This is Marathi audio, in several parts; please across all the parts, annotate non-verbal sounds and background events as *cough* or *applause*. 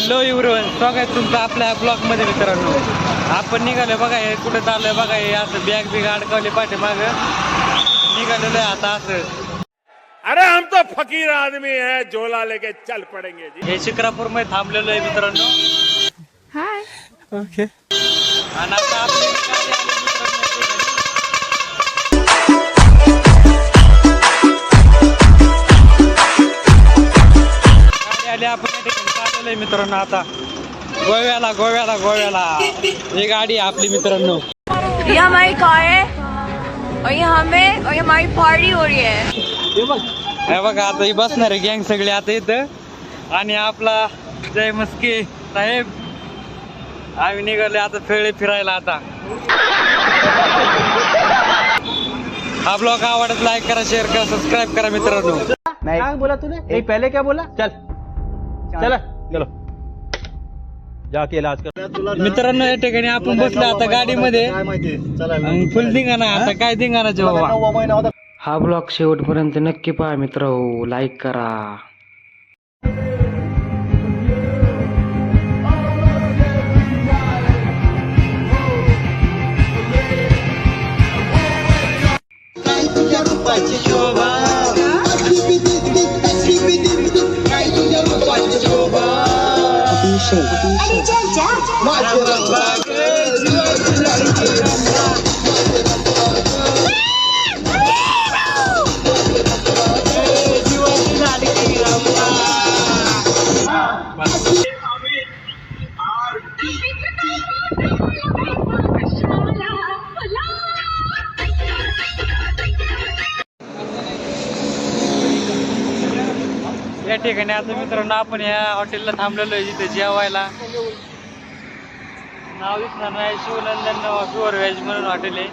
हॅलो युवरवन स्वागत तुमचं आपल्या ब्लॉगमध्ये मित्रांनो. आपण निघालो बघा हे कुठे चाललोय बघा हे असं बॅग बिग अडकवले पाठीमाग. निघालेलो आहे आता असं. अरे हम तो फकीर आदमी है झोला लेके चल पड़ेंगे जी. हे शिक्रापूरमध्ये थांबलेलो आहे मित्रांनो. हाय ओके आणि आता आपली आपण आहे मित्रांनो आता. गोव्याला गोव्याला गोव्याला. ही गाडी आपली मित्रांनो. ये हमारी कार है और ये हमें और ये हमारी पार्टी हो रही है. हे बघा. आता ही बसणार आहे गँग सगळी आता इथं. आणि आपला जय मस्के साहेब. आम्ही निघाले आता खेळे फिरायला आता. हा ब्लॉग आवडत लाईक करा शेअर करा सबस्क्राईब करा मित्रांनो. क्या बोला नहीं पहले क्या बोला? चल. चल. चलो. जाके इलाज कर मित्रांनो या ठिकाणी आपण बसलो आता गाडीमध्ये. फुल धिंगाणा आता. काय धिंगाणाचे बाबा हा ब्लॉग शेवटपर्यंत नक्की पहा मित्र. लाईक करा. या मित्रांनो आपण या हॉटेलला थांबलेलो आहे जिथे जेवायला. नाव दिसणार नाही शिवनंदन प्युअर व्हेज म्हणून हॉटेल आहे.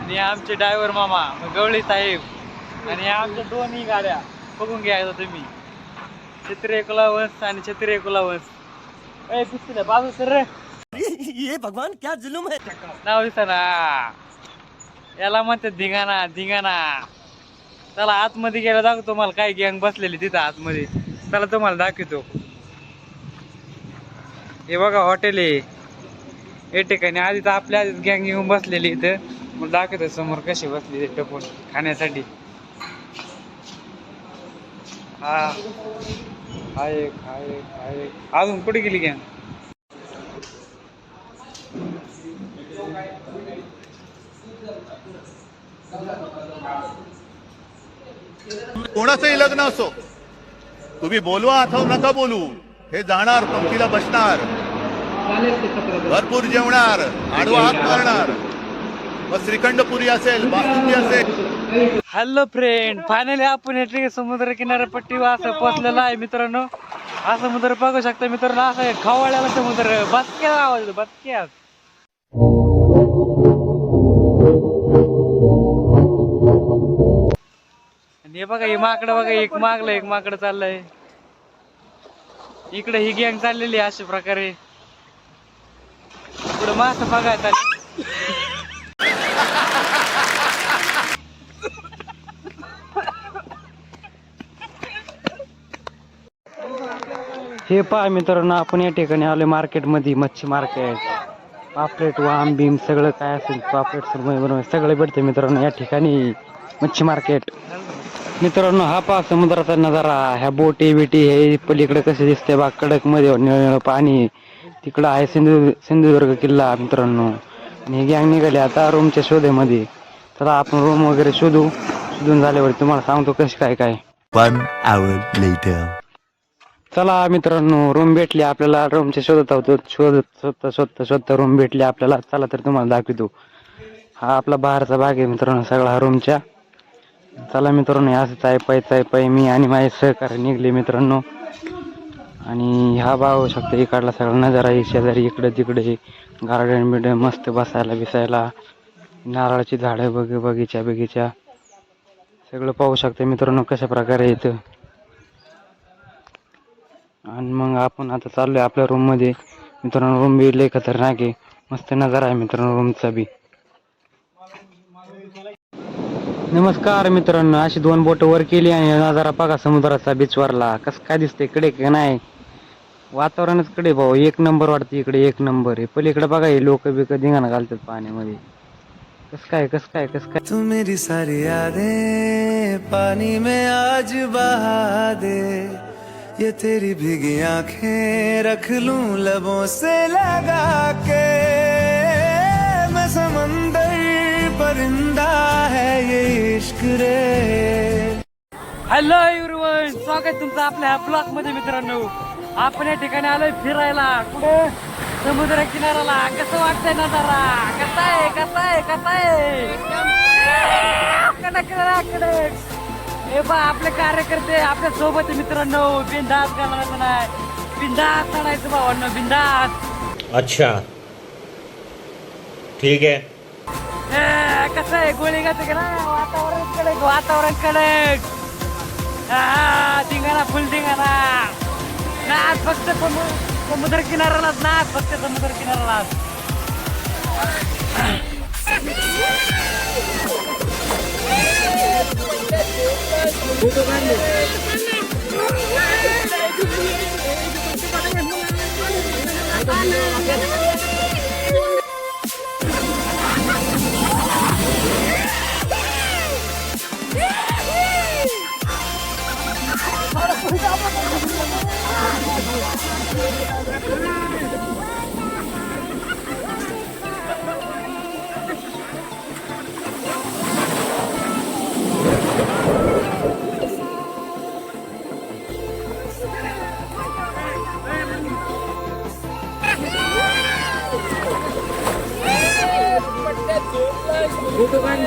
आणि आमचे ड्रायव्हर मामा गवळी साहेब आणि या आमच्या दोन्ही गाड्या. बघून घ्या आता तुम्ही. छत्री एकोला वंश आणि छत्री एकोला वंश ए पिस्तूल बाजू सर रे. ये भगवान क्या जुलुम है? नाव दिसना याला म्हणतात धिंगाणा धिंगाणा. चला आतमध्ये गेला दाखवतो तुम्हाला काय गँग बसलेली तिथं आतमध्ये. चला तुम्हाला दाखवतो. हे बघा हॉटेल आहे. या ठिकाणी आधी तर आपल्या आधीच गँग येऊन बसलेली इथं. मग दाखवतो समोर कशी बसली टपून खाण्यासाठी. हा. हा एक हा एक हा एक. अजून कुठे गेली गँग कोणाचंही लग्न असो तुम्ही बोलवा अथवा नका बोलू. हे जाणार पंक्तीला बसणार. भरपूर जेवणार आडवा हात मारणार. मग श्रीखंड पुरी असेल बासुंदी असेल. हॅलो फ्रेंड फायनली आपण येते समुद्र किनाऱ्यापट्टीवर असं पोचलेलं आहे मित्रांनो. हा समुद्र बघू शकता मित्रांनो असं खवळ्याला समुद्र. बसक्या आवाज येतो हे बघा हे माकडं बघा एक मागलं एक माकडं चाललंय. इकडे ही गँग चाललेली आहे अशा प्रकारे. पुढे मास बघायला आली. हे पहा मित्रांनो आपण या ठिकाणी आलो मार्केटमध्ये मच्छी मार्केट. पापलेट वाम बीम सगळं काय असेल पापलेट सुरमई बनवून सगळं भेटते मित्रांनो या ठिकाणी मच्छी मार्केट. मित्रांनो हा पहा समुद्राचा नजारा. ह्या बोटी बिटी हे पलीकडे कसे दिसते बा? कडकमध्ये निळं पाणी. तिकडं आहे सिंधू सिंधुदुर्ग किल्ला मित्रांनो. आणि गँग निघाली आता रूमच्या शोधेमध्ये. तर आपण रूम वगैरे शोधू. शोधून झाल्यावर तुम्हाला सांगतो कशी काय काय. चला मित्रांनो रूम भेटली आपल्याला. रूमच्या शोधत आहोत. शोधत शोधता शोधता शोधता रूम भेटली आपल्याला. चला तर तुम्हाला दाखवतो. हा आपला बाहेरचा भाग आहे मित्रांनो सगळा हा रूमच्या चला मित्रांनो हे असंच आहे पाय चाय पाय मी आणि माझे सहकारी निघले मित्रांनो. आणि हा भाग होऊ शकतो इकडला सगळा नजारा आहे शेजारी इकडे तिकडे गार्डन बिर्डन मस्त बसायला बिसायला. नारळाची झाडं बघ बगीचा बगीचा. सगळं पाहू शकते मित्रांनो कशा प्रकारे येतं आणि मग आपण आता चाललोय आपल्या रूममध्ये. मित्रांनो रूम बी लय खतरनाक आहे. मस्त नजारा आहे मित्रांनो रूमचा बी. नमस्कार मित्रांनो अशी दोन बोट वर केली आणि नजारा बघा समुद्राचा बीचवरला कसं काय दिसतंय इकडे का नाही? वातावरणच कडे भाऊ. एक नंबर वाटते इकडे एक नंबर आहे. पलीकडे बघा हे लोक बिक धिंगाणा घालतात पाण्यामध्ये. कस काय कस काय कस काय? तू मेरी सारी यादे पाणी में आज बहा दे. ये तेरी भीगी आंखें रख लूं लबों से लगा के. परिंदा है ये इश्क रे। हॅलो एव्हरीवन स्वागत तुमचं आपल्या ब्लॉकमध्ये मित्रांनो. आपण या ठिकाणी आलोय फिरायला. कुठे? समुद्र किनाऱ्याला कसं वाटतंय नजारा? कसा आहे? कसा आहे? कसा आहे? कडक कडक कडक हे बा आपले कार्यकर्ते आपल्यासोबत आहे मित्रांनो. बिंदास घालायचं नाही बिंदास चढायचं भावांनो बिंदास अच्छा. ठीक है आता कसं आहे? गोळी घातली वातावरण कडक वातावरण कडक हा धिंगाणा फुल धिंगाणा. ना फक्त समुद्र किनाऱ्यालाच नाच फक्त समुद्र किनाऱ्यालाच Butuh kan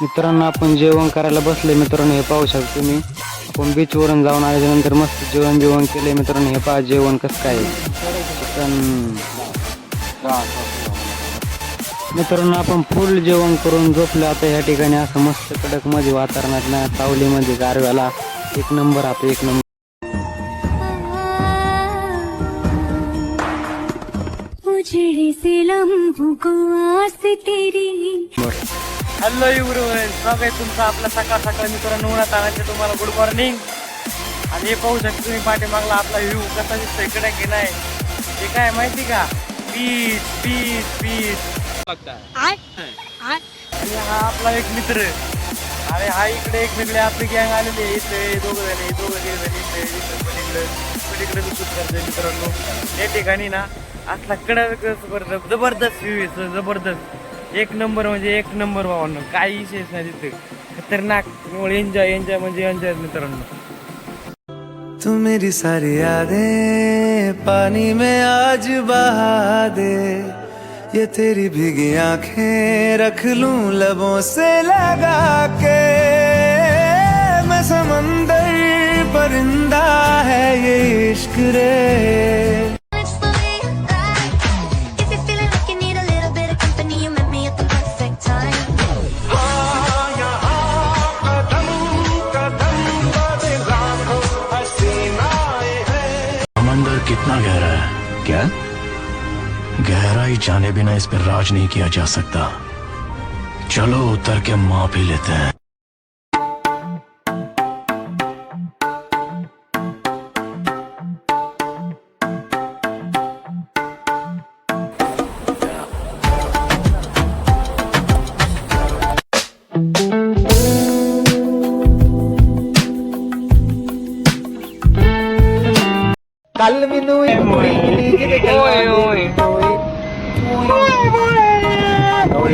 मित्रांनो आपण जेवण करायला बसले मित्रांनो हे पाहू शकता तुम्ही. आपण बीच वरून जाऊन आल्याच्यानंतर मस्त जेवण जेवण केले मित्रांनो हे पहा जेवण कसं काय मित्रांनो आपण फुल जेवण करून झोपलं. आता ह्या ठिकाणी असं मस्त कडकमध्ये वातावरणात ना सावलीमध्ये गारव्याला एक नंबर आता एक नंबर उजड़े से लम्हों को आस तेरी। हॅलो एव्हरीवन स्वागत आहे तुमचं आपला सकाळ सकाळ मित्रांनो. उन्हात आणायचे तुम्हाला गुड मॉर्निंग आणि हे पाहू शकता तुम्ही पाठीमागला आपला व्ह्यू कसा दिसतो इकडे की नाही. हे काय माहिती का? बीच बीच बीच आणि हा आपला एक मित्र. आणि हा इकडे एक वेगळे आपली गँग आलेली आहे. इथे दोघं जण हे दोघं जण इथे इथे पलीकडे करतोय मित्रांनो. या ठिकाणी ना असला कडक ज़बरदस्त ज़बरदस्त व्ह्यू आहे ज़बरदस्त. एक नंबर एक नंबर भावांनो तिथे. खतरनाक एन्जॉय म्हणजे एन्जॉय मित्रांनो. तू मेरी सारी यादें पानी में आज बहा दे। ये तेरी भीगी आँखें रख लूँ लबों से लगा के। मैं समंदर परिंदा है ये इश्क रे। जाने बिना इस पर राज नहीं किया जा सकता चलो उतर के माप ही लेते हैं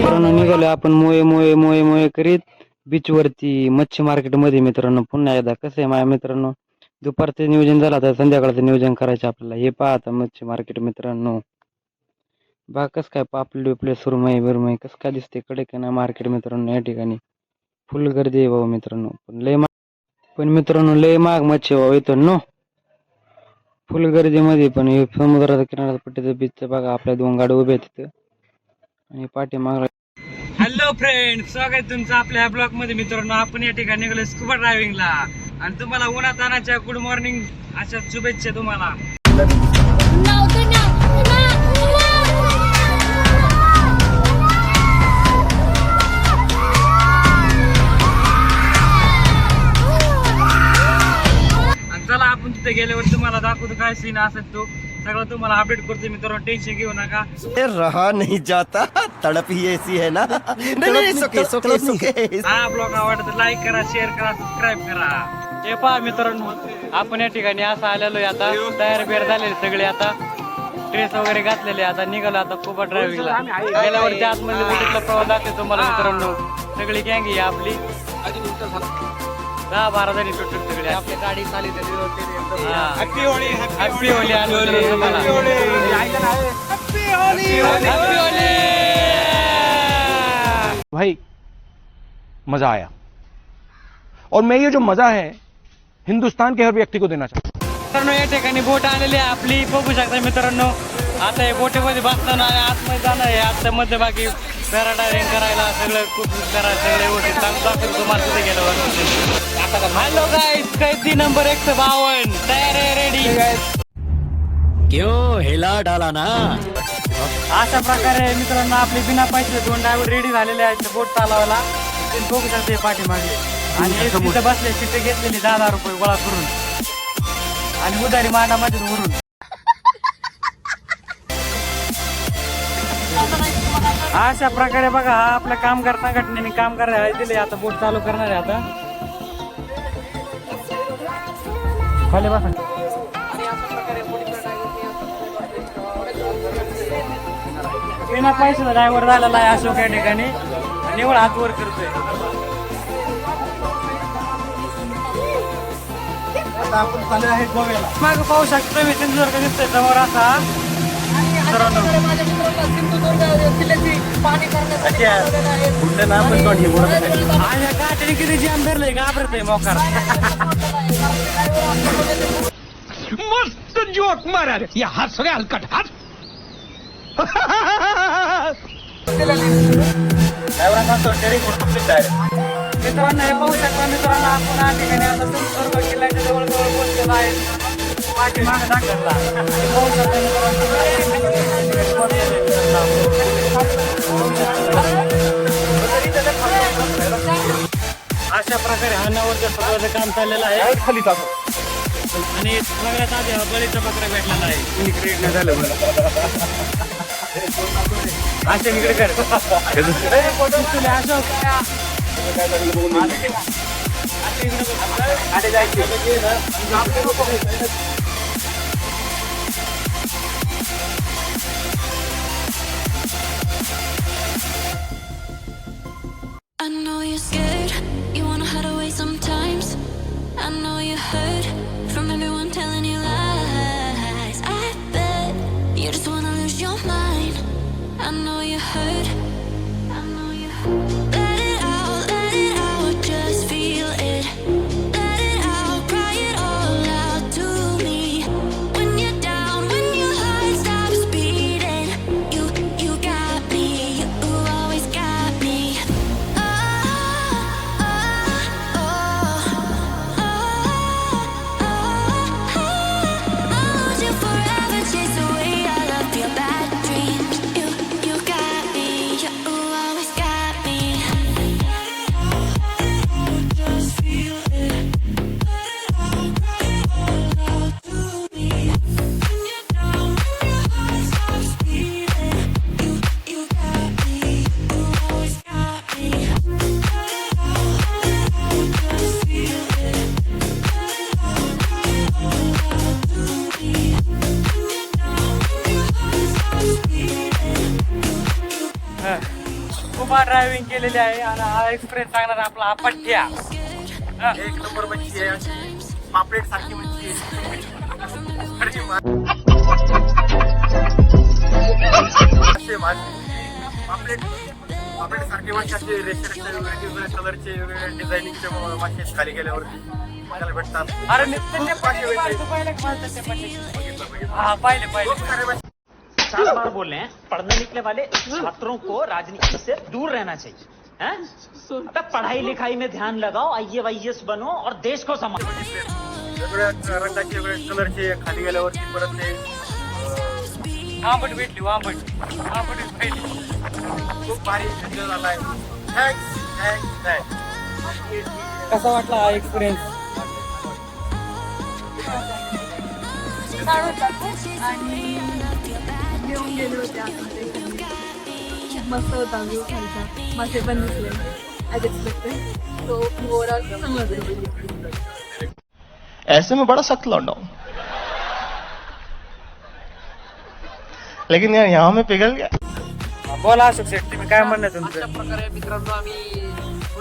मित्रांनो निघालो आपण मोये मोये मोये मोये करीत बीच वरती मच्छी मार्केटमध्ये मित्रांनो. पुन्हा एकदा कसं आहे माझ्या मित्रांनो? दुपारचं नियोजन झालं तर संध्याकाळचं नियोजन करायचं आपल्याला. हे पहा आता मच्छी मार्केट मित्रांनो. बा कस काय पापले बिपले सुरमई बिरमई कसं काय दिसते कडे का ना मार्केट मित्रांनो या ठिकाणी. फुल गर्दी आहे भाऊ मित्रांनो. पण लय माग पण मित्रांनो लय महाग मच्छी भाऊ येतो नो. फुल गर्दीमध्ये पण हे समुद्राचा किनारा पट्टीचं बीचचं बघा आपल्या दोन गाड्या उभ्या आहेत तिथं. आणि पाठीमागला हॅलो फ्रेंड स्वागत आहे तुमचं आपल्या ब्लॉगमध्ये. मित्रांनो आपण या ठिकाणी निघालो स्कुबा ड्रायव्हिंगला आणि तुम्हाला उन्हातानाच्या गुड मॉर्निंग अशा शुभेच्छा तुम्हाला. आणि चला आपण तिथे गेल्यावर तुम्हाला दाखवतो काय सीन असेल तो. सगळं तुम्हाला अपडेट करतो मित्रांनो. टेन्शन घेऊ नका. रहा नहीं जाता. तड़प ही ऐसी है ना. नहीं नहीं सुके सुके सुके हा. ब्लॉग आवडला तर लाईक करा शेअर करा सबस्क्राईब करा. हे पहा मित्रांनो आपण या ठिकाणी असं आलेलो आहे आता. तयार बियार झालेले सगळे आता. ड्रेस वगैरे घातलेले आता निघालो आता कुबा ड्रायव्हिंगला गेल्यावरती आतमध्ये प्रवास दाखवतो तुम्हाला मित्रांनो. सगळी गँग आहे आपली. दहा बारा जणी टोटल सगळे आपली गाडी चालली happy Holi happy Holi. Happy Holi. भाई मजा आया। और मैं ये जो मजा है हिंदुस्तान के हर व्यक्ति को देना चाहता हूँ। मित्रांनो या ठिकाणी बोट आलेली आहे आपली. बघू शकता मित्रांनो आता हे बोटीमध्ये बसताना आणि आतमध्ये जाणार आहे आता मध्यभागी पॅराडायविंग करायला सगळं खूप करा सगळे गोष्टी चांगलं दाखवतो तुम्हाला तिथे गेल्यावर हॅलो गाईस कैदी नंबर एकशे बावन्न तयार आहे रेडी क्यों? हिला डाला ना. अशा प्रकारे मित्रांनो आपले बिना पैसे दोन ड्रायव्हर रेडी झालेले आहेत बोट चालवायला. तुम्ही बघू शकता पाठीमागे. आणि तिथे बसले तिथे घेतलेली दहा दहा रुपये गोळा करून. आणि उदारी मांडा मध्ये उरून अशा प्रकारे बघा हा आपल्या कामगार संघटनेने काम करायला दिले. आता बोट चालू करणार आहे आता. खाली बसा. बिना पैशाचा ड्रायव्हर झालेला आहे अशोक या ठिकाणी. निवड हात वर करतोय. मग पाहू शकतो मी सिंधुदुर्ग दिसतोय समोर असा. मित्रांनो. आज या काठीने किती जाम धरलंय घाबरतोय मोकार. मस्त जोक मारा रे. या हात सगळे हलकट हात. मित्रांनो हे पाहू शकता मित्रांनो आपण या ठिकाणी आता सिंधुदुर्ग किल्ल्याच्या जवळ जवळ पोहोचलेलो आहे पाठीमागे दाखवला. हे पाहू शकता मित्रांनो. अशा प्रकारे हा नवरच्या काम चाललेलं आहे खाली टाक आणि सगळ्यात आधी हा बळीचा पत्र भेटलेला आहे क्रिएट नाही झालं अशा इकडे कर अशोक. अशा इकडे जायचे. you're scared. स्कुबा ड्रायव्हिंग केलेली आहे आणि हा एक्सपिरियन्स सांगणार आपला हा. एक नंबर मच्छी आहे पापलेट सारखी मच्छी आहे. पापलेट पापलेट सारखी मासे असे रेशे वेगवेगळ्या कलरचे वेगवेगळ्या डिझायनिंगचे मासे खाली गेल्यावरती. बघायला भेटतात. अरे त्याच्या पठ्याचे? हा पाहिले पाहिले. चार बार बोल रहे हैं पढ़ने लिखने वाले छात्रों को राजनीति से दूर रहना चाहिए हैं? अबे पढ़ाई लिखाई में ध्यान लगाओ आई एस बनो और देश को संभालो। वेगवेगळ्या रंगाचे वेगवेगळ्या कलरचे खाली गेल्यावरती परत ते आंबट भेटली आंबट आंबट भेटली खूप भारी एन्जॉय झालाय थँक्स थँक्स थँक्स कसा वाटला हा एक्सपिरियन्स आणि गेले होते आतमध्ये खूप मस्त होता व्ह्यू खालचा. मासे पण दिसले. ॲज एक्सपेक्टेड सो ओव्हरऑल चांगलं ऐसे में बड़ा सख्त लौंडा हूं लेकिन यार यहाँ में पिघल गया। बोला अशोक शेठ तुम्ही काय म्हणणं आहे तुमचं? अशा प्रकारे मित्रांनो आम्ही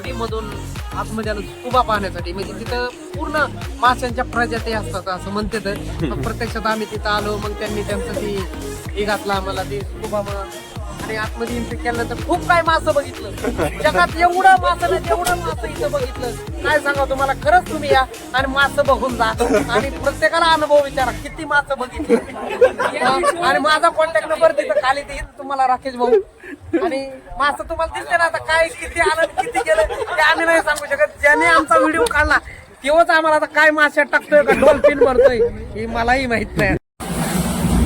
होडीमधून आतमध्ये आलो स्कुबा पाहण्यासाठी. म्हणजे तिथं पूर्ण माशांच्या प्रजाती असतात असं म्हणते तर पण *laughs* प्रत्यक्षात आम्ही तिथं आलो मग त्यांनी त्यांचं ती हे घातलं आम्हाला ते स्कुबा आणि आतमध्ये एंट्री केल्यानंतर खूप काय मासं बघितलं. जगात एवढं मासं नाही तेवढं मासं इथं बघितलं. काय सांगा तुम्हाला खरंच तुम्ही या आणि मासं बघून जा. आणि प्रत्येकाला अनुभव विचारा किती मासं बघितली. *laughs* आणि माझा कॉन्टॅक्ट नंबर तिथं खाली देईन तुम्हाला राकेश भाऊ. आणि मासं तुम्हाला दिसते ना आता काय किती आनंद किती गेलं ते आम्ही नाही सांगू शकत. ज्याने आमचा व्हिडिओ काढला तेव्हाच आम्हाला आता काय माश्यात टाकतोय का डॉल्फिन भरतोय हे मलाही माहीत नाही.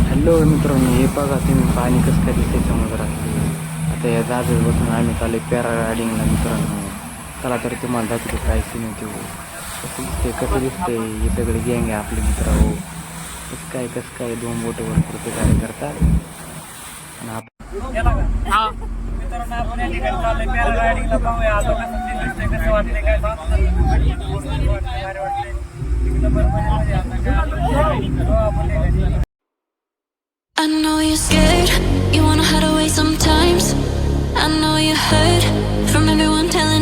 हॅलो मित्रांनो हे बघा तुम्ही पाणी कसं काय दिसते समुद्रात आता या जहाजात बसून आम्ही चालू पॅरा रायडिंगला मित्रांनो. चला तर तुम्हाला दाखवतो काय सीन ते. कसं दिसते कसं दिसते हे सगळे गँग आहे आपले मित्र हो. कसं काय कसं काय दोन बोटवर कृती कार्य करतात आणि आप मित्रांनो आपण या ठिकाणी चाललोय पॅराग्लायडिंगला पाहूया आता कसं ते दिसतंय कसं वाटतंय काय सांगतो भारी वाटतंय एकदम बरोबर आहे. आता काय हो, आपण निघायचं. I know you're scared, you wanna hide away sometimes. I know you hurt from everyone telling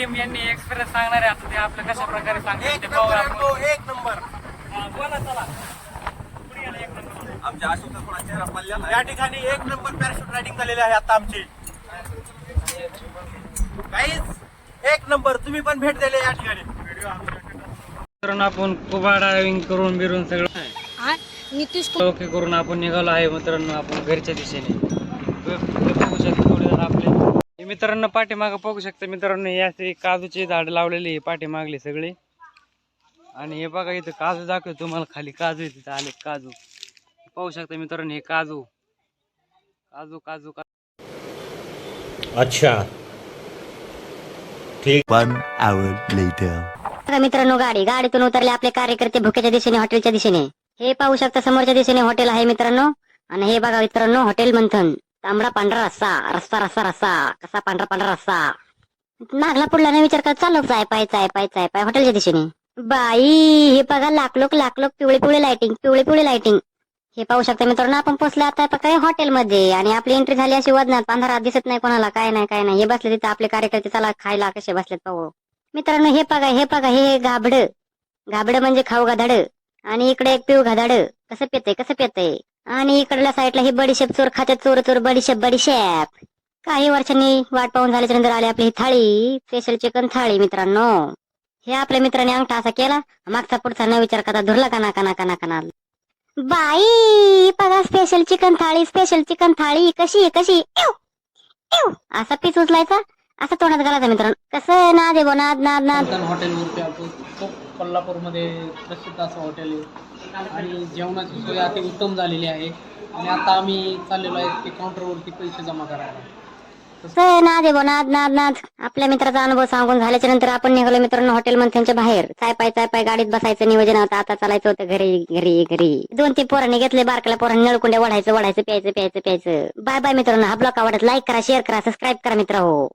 team यांनी एक्सपिरियन्स सांगणार आहे. आता ते आपलं कशा प्रकारे सांगतात ते आपण. एक नंबर. हा, बोला चला. पुढे गेला एक नंबर. आमच्या अशोकचा थोडा चेहरा पडलेला या ठिकाणी एक नंबर पॅराशूट रायडिंग झालेली आहे आता आमची. काहीच एक नंबर तुम्ही पण भेट दिले या ठिकाणी. मित्रांनो आपण कुबा डायव्हिंग करून बिरून सगळं नितीश ओके करून आपण निघालो आहे मित्रांनो आपण घरच्या दिशेने ब- हे बघू शकता थोडे जण आपले हे मित्रांनो पाठीमागं बघू शकता मित्रांनो हे असे काजूचे झाड लावलेले आहे पाठीमागले सगळे. आणि हे बघा इथं काजू दाखव तुम्हाला खाली. काजू आहे तिथं आले काजू. पाहू शकता मित्रांनो हे काजू. काजू काजू काजू. अच्छा. वन आवर लेटर मित्रांनो गाडी. गाडीतून उतरले आपले कार्यकर्ते भुक्याच्या दिशेने हॉटेलच्या दिशेने. हे पाहू शकता समोरच्या दिशेने हॉटेल आहे मित्रांनो. आणि हे बघा मित्रांनो हॉटेल मंथन. तांबडा पांढरा रस्सा रस्सा रस्सा रस्सा कसा पांढरा पांढरा रस्सा. नागला पुढला नाही विचार करत चालू चाय पाय चाय पाय चाय पाय हॉटेलच्या दिशेने. बाई हे बघा लाकलोक लाकलोक पिवळे पिवळे लाइटिंग पिवळे पिवळे लाइटिंग हे पाहू शकता मित्रांनो आपण पोहोचले आता काय हॉटेलमध्ये. आणि आपली एंट्री झाली अशी वजनात. पांढरा दिसत नाही कोणाला काय नाही काय नाही. हे बसले तिथे आपले कार्यकर्ते चला खायला कसे बसलेत पाहू. मित्रांनो हे बघा हे बघा हे गाबड गाबड म्हणजे खाऊ गाधाड आणि इकडे एक पिऊ गाधाड कसं पेतय कसं पेतय? आणि इकडल्या साईडला ही बडीशेप चोर खात्यात चोर चोर बडीशेप बडीशेप. काही वर्षांनी वाट पाहून झाल्याच्यानंतर आली आपली ही थाळी स्पेशल चिकन थाळी मित्रांनो. हे आपल्या मित्राने अंगठा असा केला मागचा पुढचा न विचार करता धुरला काना काना काना काना. बाई बघा special chicken thali special chicken thali. कशी आहे कशी इव, इव. असा पीस उचलायचा असं तोंडात घालायचा मित्रांनो. कसं नाद आहे बो नाद नाद नाद. हॉटेल कोल्हापूरमध्ये प्रसिद्ध असं हॉटेल आहे. आणि जेवणाची सोय अति उत्तम झालेली आहे. आणि आता आम्ही चाललेलो आहे ते काउंटरवरती पैसे जमा करायला. हो, नाद आहे नाद नाद नाद. आपल्या मित्राचा अनुभव सांगून झाल्याच्यानंतर आपण निघालो मित्रांनो हॉटेल मंथनच्या बाहेर. चाय पाय चाय पाय गाडीत बसायचं नियोजन होतं. आता चालायचं होतं घरी घरी घरी. दोन तीन पोरांनी घेतले बारकल्या पोरांनी नळकुंड्या वढायचं वढायचं प्यायचं प्यायचं प्यायचं. बाय बाय मित्रांनो. हा ब्लॉग आवडत लाईक करा शेअर करा सबस्क्राईब करा मित्र हो